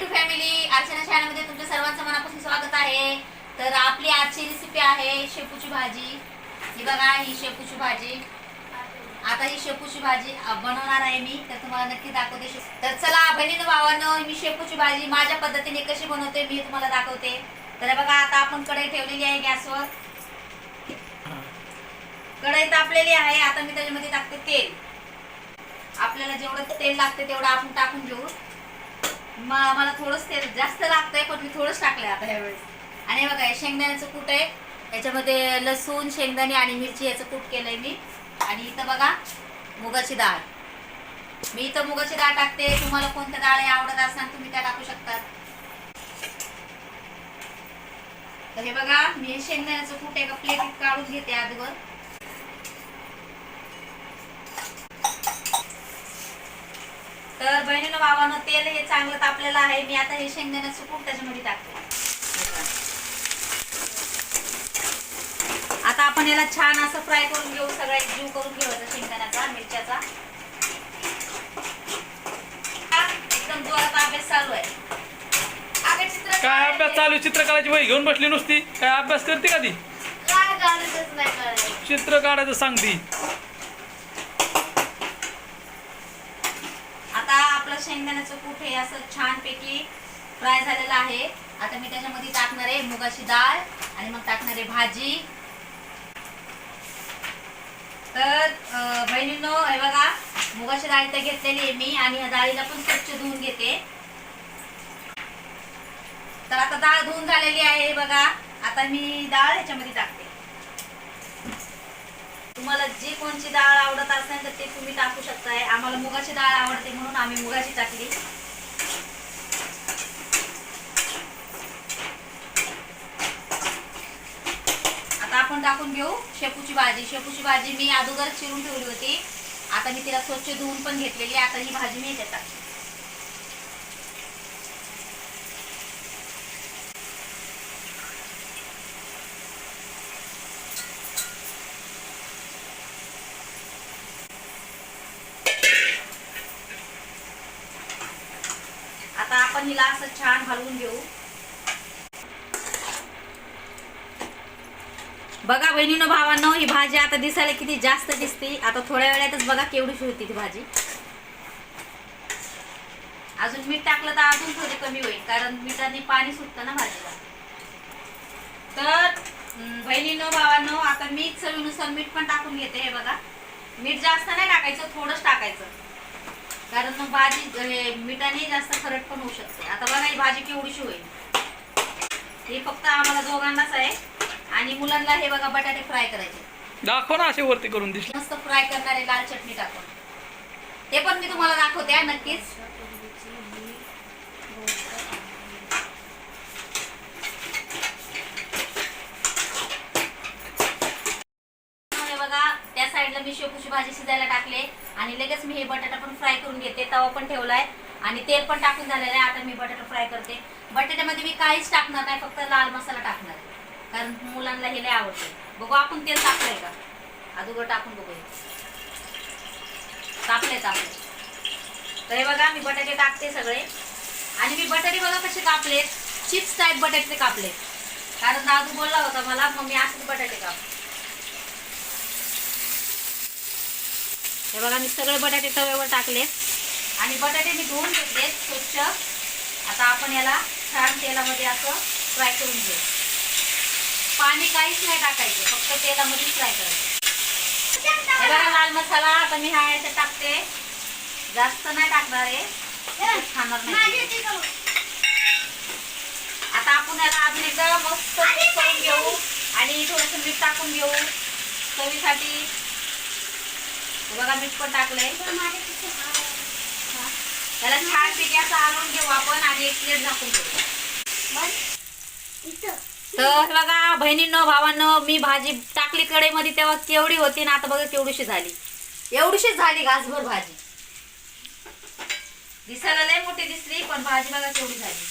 To family Archana शाळेमध्ये तुमच्या सर्वांचं मनापासून स्वागत आहे. तर आपली आजची रेसिपी आहे शेपूची भाजी. ही बघा ही शेपूची भाजी. आता ही शेपूची भाजी बनवणार आहे मी तर तुम्हाला नक्की दाखवते तर चला बहिणीनं भावानं मी शेपूची भाजी माझ्या पद्धतीने कशी बनवते मी तुम्हाला दाखवते. तर बघा आता आपण कढई ठेवलेली आहे गॅसवर. कढई तापलेली आहे आता मी त्याच्यामध्ये टाकते तेल. आपल्याला जेवढं तेल लागते तेवढं आपण टाकून घेऊ. मला थोडंच तेल जास्त लागतंय पण मी थोडंच टाकलंय आता ह्यावेळेस. आणि हे बघा हे शेंगदाण्याचं कूट आहे. याच्यामध्ये लसूण शेंगदाणे आणि मिरची याचं कूट केलंय मी. आणि इथं बघा मुगाची डाळ. मी इथं मुगाची डाळ टाकते. तुम्हाला कोणत्या डाळ आवडत असेल तुम्ही त्या टाकू शकतात तर हे बघा मी शेंगदाण्याचं कूट एका प्लेटीत काढून घेते आजवर. तर बहिणीनं भावानं तेल हे चांगलं तापलेलं आहे. मी आता हे शेंगदाण्याचं कूट त्याच्यामध्ये टाकते. आता आपण याला छान असं फ्राय करून घेऊ. सगळा एक जीव करून घेऊ याचा शेंगदाण्याचा मिरच्याचा. एकदम जोरात अभ्यास चालू आहे. अगं चित्र काय अभ्यास चालू आहे? चित्रकलाची वही घेऊन बसली नुसती. काय अभ्यास करते का ती. चित्र काढायचं सांगती आता आपलं शेंगदाण्याचं कूट हे असं छानपैकी फ्राय झालेलं आहे. आता मी त्याच्यामध्ये टाकणार आहे मुगाची डाळ आणि मग टाकणार आहे भाजी. तर बहिणींनो हे बघा मुगाची डाळ तर घेतलेली आहे मी आणि या डाळीला पण स्वच्छ धुवून घेते. तर आता डाळ धुवून झालेली आहे बघा. आता मी डाळ ह्याच्यामध्ये टाकते. तुम्हाला जी कोणची डाळ आवडत असेल तर ते तुम्ही टाकू शकताय. आम्हाला मुगाची डाळ आवडते म्हणून आम्ही मुगाची टाकली. आता आपण टाकून घेऊ शेपूची भाजी. शेपूची भाजी मी अगोदर चिरून ठेवली होती. आता मी तिला स्वच्छ धुवून पण घेतलेली आता ही भाजी मी येते टाकली आता आपण हिला असं छान हलवून घेऊ. बघा बहिणीनं भावांनो ही भाजी आता दिसायला किती जास्त दिसते. आता थोड्या वेळातच बघा केवढीशी होती ती भाजी. अजून मीठ टाकलं तर अजून थोडी कमी होईल कारण मिठाने पाणी सुटतं ना भाजीला. तर बहिणीनं भावांनो आता मी चवीनुसार मीठ पण टाकून घेते हे बघा. मीठ जास्त नाही टाकायचं थोडंच टाकायचं. कारण मग भाजी हे मिठाने जास्त खरट पण होऊ शकते. आता बघा ही भाजी केवढीशी होईल हे फक्त आम्हाला दोघांनाच आहे. आणि मुलांना हे बघा बटाटे फ्राय करायचे. दाखव ना असे वरती करून दिसले. मस्त फ्राय करणारे लाल चटणी टाकून. ते पण मी तुम्हाला दाखवते नक्कीच हे बघा त्या साईडला मी भाजी शिजायला टाकले आणि लगेच मी हे बटाटा पण फ्राय करून घेते तवा पण ठेवलाय. आणि तेल पण टाकून झालेलं आहे आता मी बटाटा फ्राय करते. बटाट्यामध्ये मी काहीच टाकणार नाही फक्त लाल मसाला टाकणार आहे. कारण मुलांना हे लय आवडते. बघू आपण तेल टाकलंय का? अगोदर टाकून बघू हे. टाकले तर हे बघा मी बटाटे टाकते सगळे. आणि मी बटाटे बघा कसे कापलेत. चिप्स टाईप बटाटे कापलेत. कारण दादू बोलला होता मला मग मी असंच बटाटे कापले हे बघा मी सगळे बटाटे तव्यावर टाकले. आणि बटाटे मी धुवून घेतले स्वच्छ. आता आपण याला छान तेलामध्ये असं फ्राय करून घेऊ. पाणी काहीच नाही टाकायचं फक्त तेलामध्ये फ्राय करायचं. हे बघा लाल मसाला आता मी हा याच्यात टाकते. जास्त नाही टाकणार आहे खाणार नाही. आता आपण याला अजून एकदा मस्त करून घेऊ. आणि थोडस मीठ टाकून घेऊ. चवीसाठी बघा मीठ पण टाकलंय. त्याला छान पैकी असं घेऊ आपण आणि एक प्लेट झाकून घेऊ तर बघा बहिणीनं भावानं मी भाजी टाकली कडेमध्ये तेव्हा केवढी होती ना आता बघा केवढीशी झाली. एवढीशीच झाली घासभर भाजी. दिसायला लय मोठी दिसली पण भाजी बघा केवढी झाली.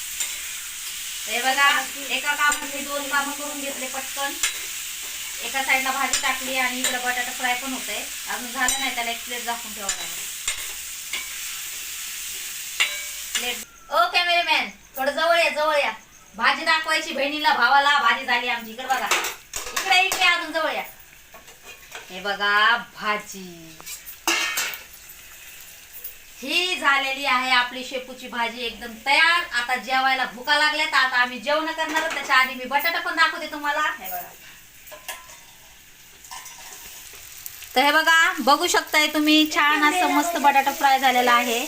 हे बघा एका कामात मी दोन कामं करून घेतले पटकन. एका साईडला भाजी टाकली आणि इकडं बटाटा फ्राय पण होतंय. अजून झालं नाही त्याला एक प्लेट झाकून ठेवावं लागेल. प्लेट ओ भाजी दाखवायची बहिणीला भावाला भाजी झाली आमची. इकडे बघा. इकडे इकडे अजून जवळ या. हे बघा भाजी. ही झालेली आहे आपली शेपूची भाजी एकदम तयार. आता जेवायला भुका लागल्या तर आता आम्ही जेवण करणार त्याच्या आधी मी बटाटा पण दाखवते तुम्हाला. हे बघा. तर हे बघा बघू शकताय तुम्ही छान असं मस्त बटाटा फ्राय झालेला आहे.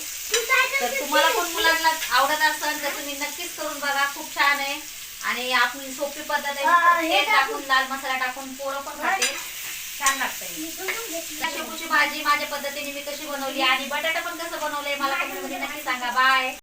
तर तुम्हाला पण मुलांना आवडत असेल तर तुम्ही नक्कीच करून बघा खूप छान आहे. आणि आपली सोपी पद्धत आहे टाकून लाल मसाला टाकून पोरं पण खाते छान लागतंय. शेपूची भाजी माझ्या पद्धतीने मी कशी बनवली आणि बटाटा पण कसं बनवलंय मला कमेंटमध्ये नक्की सांगा. बाय